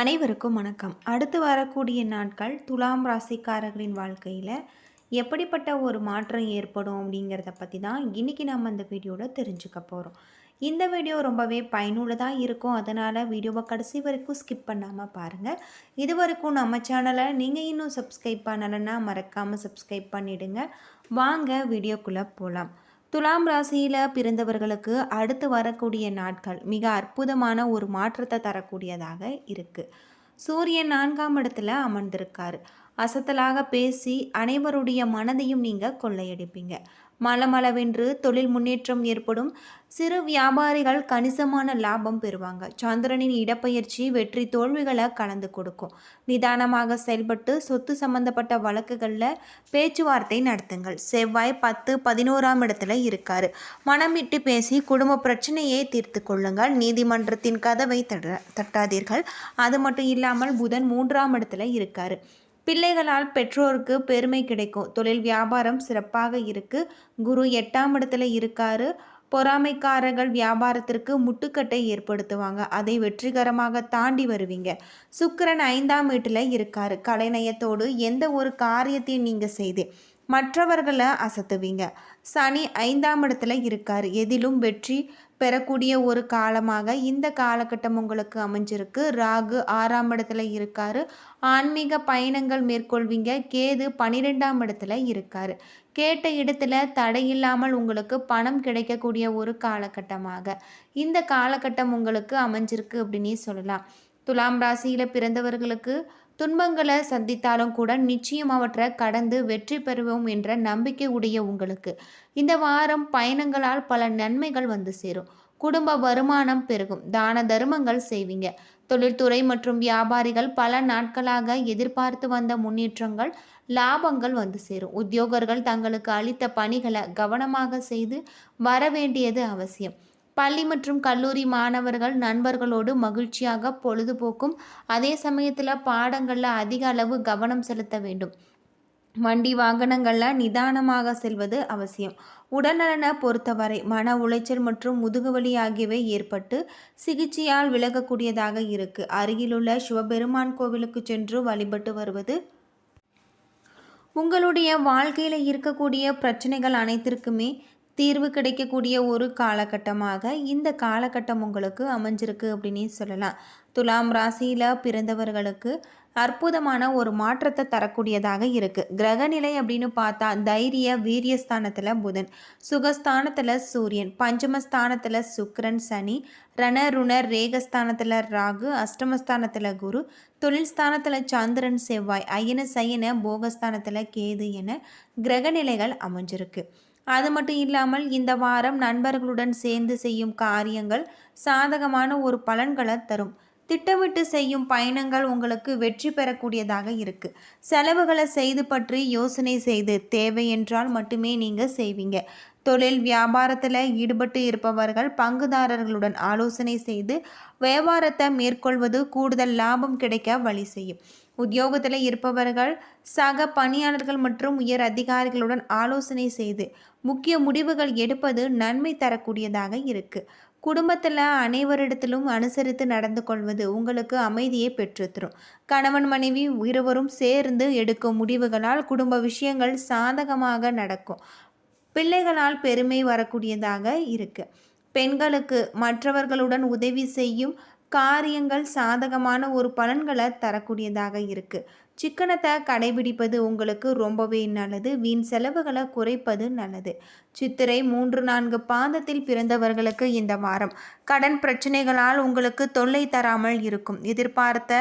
அனைவருக்கும் வணக்கம். அடுத்து வரக்கூடிய நாட்கள் துலாம் ராசிக்காரர்களின் வாழ்க்கையில் எப்படிப்பட்ட ஒரு மாற்றம் ஏற்படும் அப்படிங்கிறத பற்றி தான் இன்றைக்கி நம்ம இந்த வீடியோவில் தெரிஞ்சுக்க போகிறோம் இந்த வீடியோ ரொம்பவே பயனுள்ளதாக இருக்கும். அதனால் வீடியோவை கடைசி வரைக்கும் ஸ்கிப் பண்ணாமல் பாருங்கள் இது வரைக்கும் நம்ம சேனலை நீங்கள் இன்னும் சப்ஸ்கிரைப் பண்ணலைன்னா மறக்காமல் சப்ஸ்கிரைப் பண்ணிவிடுங்க வாங்க வீடியோக்குள்ளே போகலாம் துலாம் ராசியில் பிறந்தவர்களுக்கு அடுத்து வரக்கூடிய நாட்கள் மிக அற்புதமான ஒரு மாற்றத்தை தரக்கூடியதாக இருக்குது சூரியன் நான்காம் இடத்துல அமர்ந்திருக்கார். அசத்தலாக பேசி அனைவருடைய மனதையும் நீங்கள் கொள்ளையடிப்பீங்க. மலமளவென்று தொழில் முன்னேற்றம் ஏற்படும். சிறு வியாபாரிகள் கணிசமான லாபம் பெறுவாங்க. சந்திரனின் இடப்பெயர்ச்சி வெற்றி தோல்விகளை கலந்து கொடுக்கும். நிதானமாக செயல்பட்டு சொத்து சம்பந்தப்பட்ட வழக்குகளில் பேச்சுவார்த்தை நடத்துங்கள். செவ்வாய் பத்து பதினோராம் இடத்துல இருக்காரு. மனம் விட்டு பேசி குடும்ப பிரச்சனையை தீர்த்து கொள்ளுங்கள். நீதிமன்றத்தின் கதவை தட தட்டாதீர்கள். அது மட்டும் இல்லாமல் புதன் மூன்றாம் இடத்துல இருக்காரு. பிள்ளைகளால் பெற்றோருக்கு பெருமை கிடைக்கும். தொழில் வியாபாரம் சிறப்பாக இருக்குது குரு எட்டாம் இடத்துல இருக்காரு. பொறாமைக்காரர்கள் வியாபாரத்திற்கு முட்டுக்கட்டை ஏற்படுத்துவாங்க. அதை வெற்றிகரமாக தாண்டி வருவீங்க. சுக்கரன் ஐந்தாம் வீட்டில் இருக்கார். கலைநயத்தோடு எந்த ஒரு காரியத்தையும் நீங்கள் செய்து மற்றவர்களை அசத்துவீங்க. சனி ஐந்தாம் இடத்துல இருக்கார். எதிலும் வெற்றி பெறக்கூடிய ஒரு காலமாக இந்த காலகட்டம் உங்களுக்கு அமைஞ்சிருக்கு. ராகு ஆறாம் இடத்துல இருக்காரு. ஆன்மீக பயணங்கள் மேற்கொள்வீங்க. கேது பனிரெண்டாம் இடத்துல இருக்காரு. கேட்ட இடத்துல தடையில்லாமல் உங்களுக்கு பணம் கிடைக்கக்கூடிய ஒரு காலகட்டமாக. இந்த காலகட்டம் உங்களுக்கு அமைஞ்சிருக்கு அப்படின்னே சொல்லலாம். துலாம் ராசியில் பிறந்தவர்களுக்கு துன்பங்களை சந்தித்தாலும் கூட நிச்சயம் அவற்றை கடந்து வெற்றி பெறுவோம் என்ற நம்பிக்கை உடைய உங்களுக்கு. இந்த வாரம் பயணங்களால் பல நன்மைகள் வந்து சேரும். குடும்ப வருமானம் பெருகும். தான தர்மங்கள் செய்வீங்க. தொழில்துறை மற்றும் வியாபாரிகள் பல நாட்களாக எதிர்பார்த்து வந்த முன்னேற்றங்கள் லாபங்கள் வந்து சேரும். உத்தியோகர்கள் தங்களுக்கு அளித்த பணிகளை கவனமாக செய்து வர வேண்டியது அவசியம். பள்ளி மற்றும் கல்லூரி மாணவர்கள் நண்பர்களோடு மகிழ்ச்சியாக பொழுதுபோக்கும். அதே சமயத்தில் பாடங்களில் அதிக அளவு கவனம் செலுத்த வேண்டும். வண்டி வாகனங்களில் நிதானமாக செல்வது அவசியம். உடல்நலனை பொறுத்தவரை மன உளைச்சல் மற்றும் முதுகுவலி ஆகியவை ஏற்பட்டு சிகிச்சையால் விலகக்கூடியதாக இருக்கு. அருகிலுள்ள சிவபெருமான் கோவிலுக்கு சென்று வழிபட்டு வருவது. உங்களுடைய வாழ்க்கையில் இருக்கக்கூடிய பிரச்சனைகள் அனைத்திற்குமே தீர்வு கிடைக்கக்கூடிய ஒரு காலகட்டமாக இந்த காலகட்டம் உங்களுக்கு அமைஞ்சிருக்கு அப்படின்னு சொல்லலாம். துலாம் ராசியில் பிறந்தவர்களுக்கு அற்புதமான ஒரு மாற்றத்தை தரக்கூடியதாக இருக்குது கிரகநிலை அப்படின்னு பார்த்தா தைரிய வீரியஸ்தானத்தில் புதன் சுகஸ்தானத்தில் சூரியன் பஞ்சமஸ்தானத்தில் சுக்ரன் சனி ரண ருணர் ரேகஸ்தானத்தில் ராகு அஷ்டமஸ்தானத்தில் குரு தொழில் ஸ்தானத்தில் சந்திரன் செவ்வாய் அயன சயன போகஸ்தானத்தில் கேது என கிரகநிலைகள் அமைஞ்சிருக்கு. அது மட்டும் இல்லாமல் இந்த வாரம் நண்பர்களுடன் சேர்ந்து செய்யும் காரியங்கள் சாதகமான ஒரு பலன்களை தரும். திட்டமிட்டு செய்யும் பயணங்கள் உங்களுக்கு வெற்றி பெறக்கூடியதாக இருக்கு. செலவுகளை செய்து பற்றி யோசனை செய்து தேவை என்றால் மட்டுமே நீங்கள் செய்வீங்க. தொழில் வியாபாரத்தில் ஈடுபட்டு இருப்பவர்கள் பங்குதாரர்களுடன் ஆலோசனை செய்து வியாபாரத்தை மேற்கொள்வது கூடுதல் லாபம் கிடைக்க வழி செய்யும். உத்தியோகத்தில் இருப்பவர்கள் சக பணியாளர்கள் மற்றும் உயர் அதிகாரிகளுடன் ஆலோசனை செய்து முக்கிய முடிவுகள் எடுப்பது நன்மை தரக்கூடியதாக இருக்குது குடும்பத்தில் அனைவரிடத்திலும் அனுசரித்து நடந்து கொள்வது உங்களுக்கு அமைதியை பெற்றுத்தரும். கணவன் மனைவி இருவரும் சேர்ந்து எடுக்கும் முடிவுகளால் குடும்ப விஷயங்கள் சாதகமாக நடக்கும். பிள்ளைகளால் பெருமை வரக்கூடியதாக இருக்குது பெண்களுக்கு மற்றவர்களுடன் உதவி செய்யும் காரியங்கள் சாதகமான ஒரு பலன்களை தரக்கூடியதாக இருக்குது சிக்கனத்தை கடைபிடிப்பது உங்களுக்கு ரொம்பவே நல்லது. வீண் செலவுகளை குறைப்பது நல்லது. சித்திரை மூன்று நான்கு பாதத்தில் பிறந்தவர்களுக்கு இந்த வாரம். கடன் பிரச்சனைகளால் உங்களுக்கு தொல்லை தராமல் இருக்கும். எதிர்பார்த்த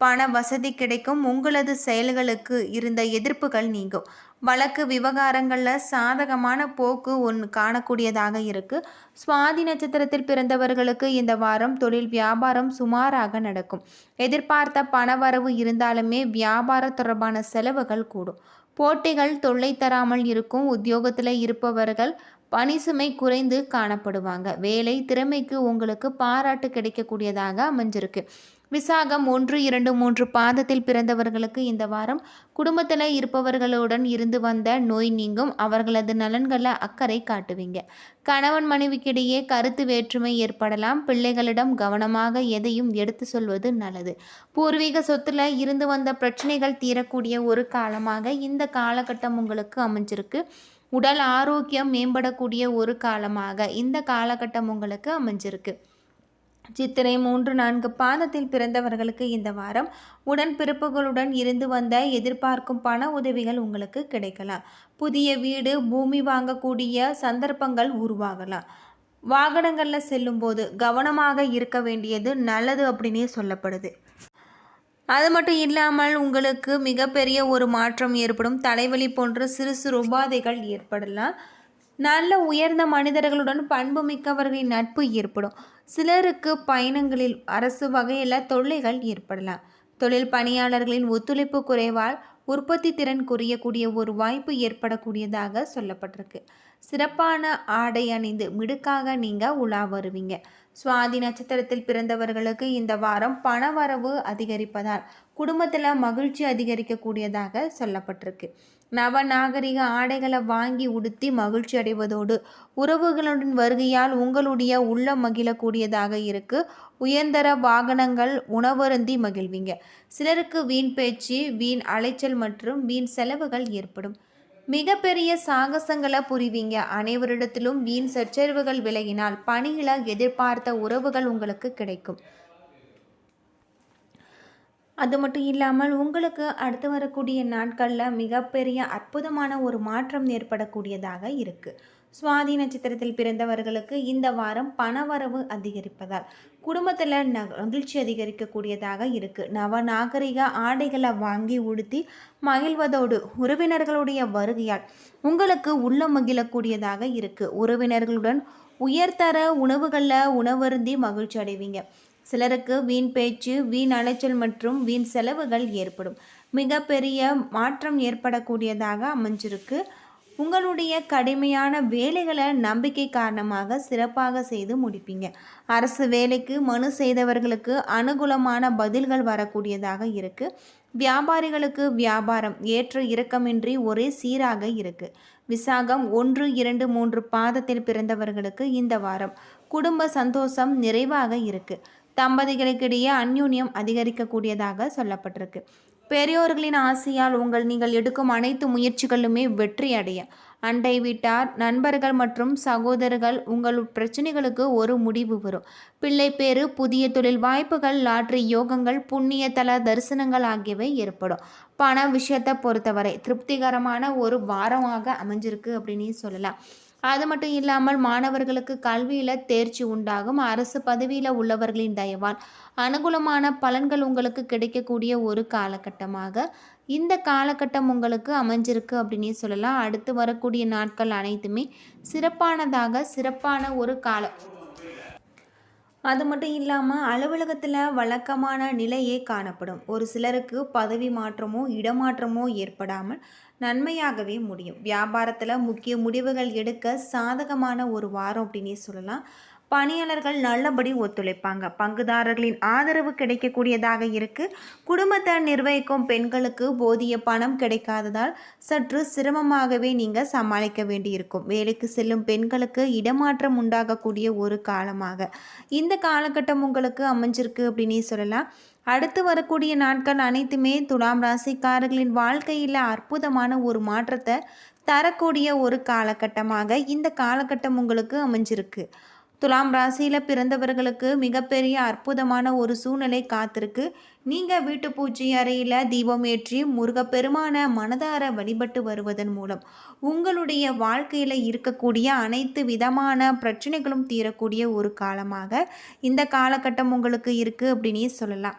பண வசதி கிடைக்கும். உங்களது செயல்களுக்கு இருந்த எதிர்ப்புகள் நீங்கும். வழக்கு விவகாரங்களில் சாதகமான போக்கு ஒன்று காணக்கூடியதாக இருக்குது சுவாதி நட்சத்திரத்தில் பிறந்தவர்களுக்கு இந்த வாரம் தொழில் வியாபாரம் சுமாராக நடக்கும். எதிர்பார்த்த பணவரவு இருந்தாலுமே வியாபார தொடர்பான செலவுகள் கூடும். போட்டிகள் தொல்லை தராமல் இருக்கும். உத்தியோகத்தில் இருப்பவர்கள் பணிசுமை குறைந்து காணப்படுவாங்க. வேலை திறமைக்கு உங்களுக்கு பாராட்டு கிடைக்கக்கூடியதாக அமைஞ்சிருக்கு. விசாகம் ஒன்று இரண்டு மூன்று பாதத்தில் பிறந்தவர்களுக்கு இந்த வாரம் குடும்பத்தில் இருப்பவர்களுடன் இருந்து வந்த நோய் நீங்கும். அவர்களது நலன்களை அக்கறை காட்டுவீங்க. கணவன் மனைவிக்கிடையே கருத்து வேற்றுமை ஏற்படலாம். பிள்ளைகளிடம் கவனமாக எதையும் எடுத்து சொல்வது நல்லது. பூர்வீக சொத்தில் இருந்து வந்த பிரச்சனைகள் தீரக்கூடிய ஒரு காலமாக இந்த காலகட்டம் உங்களுக்கு அமைஞ்சிருக்கு. உடல் ஆரோக்கியம் மேம்படக்கூடிய ஒரு காலமாக இந்த காலகட்டம் உங்களுக்கு அமைஞ்சிருக்கு. சித்திரை மூன்று நான்கு பாதத்தில் பிறந்தவர்களுக்கு இந்த வாரம் உடன்பிறப்புகளுடன் இருந்து வந்த எதிர்பார்க்கும் பண உதவிகள் உங்களுக்கு கிடைக்கலாம். புதிய வீடு பூமி வாங்கக்கூடிய சந்தர்ப்பங்கள் உருவாகலாம். வாகனங்களில் செல்லும்போது கவனமாக இருக்க வேண்டியது நல்லது அப்படின்னே சொல்லப்படுது. அது மட்டும் இல்லாமல் உங்களுக்கு மிகப்பெரிய ஒரு மாற்றம் ஏற்படும். தலைவலி போன்ற சிறு சிறு உபாதைகள் ஏற்படலாம். நல்ல உயர்ந்த மனிதர்களுடன் பண்பு மிக்கவர்களின் நட்பு ஏற்படும். சிலருக்கு பயணங்களில் அரசு வகையில் தொல்லைகள் ஏற்படலாம். தொழில் பணியாளர்களின் ஒத்துழைப்பு குறைவால் உற்பத்தி திறன் குறையக்கூடிய ஒரு வாய்ப்பு ஏற்படக்கூடியதாக சொல்லப்பட்டிருக்கு. சிறப்பான ஆடை அணிந்து மிடுக்காக நீங்கள் உலா வருவீங்க. சுவாதி நட்சத்திரத்தில் பிறந்தவர்களுக்கு இந்த வாரம் பணவரவு அதிகரிப்பதால் குடும்பத்தில் மகிழ்ச்சி அதிகரிக்கக்கூடியதாக சொல்லப்பட்டிருக்கு. நவநாகரிக ஆடைகளை வாங்கி உடுத்தி மகிழ்ச்சி அடைவதோடு உறவுகளுடன் வருகையால் உங்களுடைய உள்ளம் மகிழக்கூடியதாக இருக்கு. உயர்ந்தர வாகனங்கள் உணவருந்தி மகிழ்வீங்க. சிலருக்கு வீண் பேச்சு வீண் அலைச்சல் மற்றும் வீண் செலவுகள் ஏற்படும். மிகப்பெரிய சாகசங்களை புரிவீங்க. அனைவரிடத்திலும் வீண் சச்சரிவுகள் விலகினால் பணியில எதிர்பார்த்த உறவுகள் உங்களுக்கு கிடைக்கும். அது மட்டும் இல்லாமல் உங்களுக்கு அடுத்து வரக்கூடிய நாட்களில் மிகப்பெரிய அற்புதமான ஒரு மாற்றம் ஏற்படக்கூடியதாக இருக்குது சுவாதி நட்சத்திரத்தில் பிறந்தவர்களுக்கு இந்த வாரம் பணவரவு அதிகரிப்பதால் குடும்பத்தில் மகிழ்ச்சி அதிகரிக்கக்கூடியதாக இருக்குது நவ நாகரிக ஆடைகளை வாங்கி உடுத்தி மகிழ்வதோடு உறவினர்களுடைய வருகையால் உங்களுக்கு உள்ள மகிழக்கூடியதாக இருக்குது உறவினர்களுடன் உயர்தர உணவுகளில் உணவருந்தி மகிழ்ச்சி அடைவீங்க. சிலருக்கு வீண் பேச்சு வீண் அலைச்சல் மற்றும் வீண் செலவுகள் ஏற்படும். மிகப்பெரிய மாற்றம் ஏற்படக்கூடியதாக அமைஞ்சிருக்கு. உங்களுடைய கடுமையான வேலைகளை நம்பிக்கை காரணமாக சிறப்பாக செய்து முடிப்பீங்க. அரசு வேலைக்கு மனு செய்தவர்களுக்கு அனுகூலமான பதில்கள் வரக்கூடியதாக இருக்குது வியாபாரிகளுக்கு வியாபாரம் ஏற்ற இறக்கமின்றி ஒரே சீராக இருக்குது விசாகம் ஒன்று இரண்டு மூன்று பாதத்தில் பிறந்தவர்களுக்கு இந்த வாரம் குடும்ப சந்தோஷம் நிறைவாக இருக்குது தம்பதிகளுக்கிடையே அந்யூன்யம் அதிகரிக்கக்கூடியதாக சொல்லப்பட்டிருக்கு. பெரியோர்களின் ஆசையால் உங்கள் நீங்கள் எடுக்கும் அனைத்து முயற்சிகளுமே வெற்றி அடைய அண்டை வீட்டார் நண்பர்கள் மற்றும் சகோதரர்கள் உங்கள் பிரச்சனைகளுக்கு ஒரு முடிவு வரும். பிள்ளை பேரு புதிய தொழில் வாய்ப்புகள் லாட்ரி யோகங்கள் புண்ணிய தல தரிசனங்கள் ஆகியவை ஏற்படும். பண விஷயத்தை பொறுத்தவரை திருப்திகரமான ஒரு வாரமாக அமைஞ்சிருக்கு அப்படின்னு சொல்லலாம். அது மட்டும் இல்லாமல் மாணவர்களுக்கு கல்வியில் தேர்ச்சி உண்டாகும். அரசு பதவியில் உள்ளவர்களின் தயவால் அனுகூலமான பலன்கள் உங்களுக்கு கிடைக்கக்கூடிய ஒரு காலகட்டமாக இந்த காலகட்டம் உங்களுக்கு அமைஞ்சிருக்கு அப்படின்னு சொல்லலாம். அடுத்து வரக்கூடிய நாட்கள் அனைத்துமே சிறப்பானதாக சிறப்பான ஒரு காலம் அது மட்டும் இல்லாமல் அலுவலகத்தில் வழக்கமான நிலையே காணப்படும். ஒரு சிலருக்கு பதவி மாற்றமோ இடமாற்றமோ ஏற்படாமல் நன்மையாகவே முடியும். வியாபாரத்தில் முக்கிய முடிவுகள் எடுக்க சாதகமான ஒரு வாரம் அப்படின்னே சொல்லலாம். பணியாளர்கள் நல்லபடி ஒத்துழைப்பாங்க. பங்குதாரர்களின் ஆதரவு கிடைக்கக்கூடியதாக இருக்கு. குடும்பத்தை நிர்வகிக்கும் பெண்களுக்கு போதிய பணம் கிடைக்காததால் சற்று சிரமமாகவே நீங்கள் சமாளிக்க வேண்டியிருக்கும். வேலைக்கு செல்லும் பெண்களுக்கு இடமாற்றம் உண்டாகக்கூடிய ஒரு காலமாக. இந்த காலகட்டம் உங்களுக்கு அமைஞ்சிருக்கு அப்படின்னே சொல்லலாம். அடுத்து வரக்கூடிய நாட்கள் அனைத்துமே துலாம் ராசிக்காரர்களின் வாழ்க்கையில் அற்புதமான ஒரு மாற்றத்தை தரக்கூடிய ஒரு காலகட்டமாக இந்த காலகட்டம் உங்களுக்கு அமைஞ்சிருக்கு. துலாம் ராசியில் பிறந்தவர்களுக்கு மிகப்பெரிய அற்புதமான ஒரு சூழ்நிலை காத்திருக்கு. நீங்கள் வீட்டு பூஜை அறையில் தீபம் ஏற்றி முருகப்பெருமான மனதார வழிபட்டு வருவதன் மூலம் உங்களுடைய வாழ்க்கையில் இருக்கக்கூடிய அனைத்து விதமான பிரச்சனைகளும் தீரக்கூடிய ஒரு காலமாக இந்த காலகட்டம் உங்களுக்கு இருக்குது அப்படின்னே சொல்லலாம்.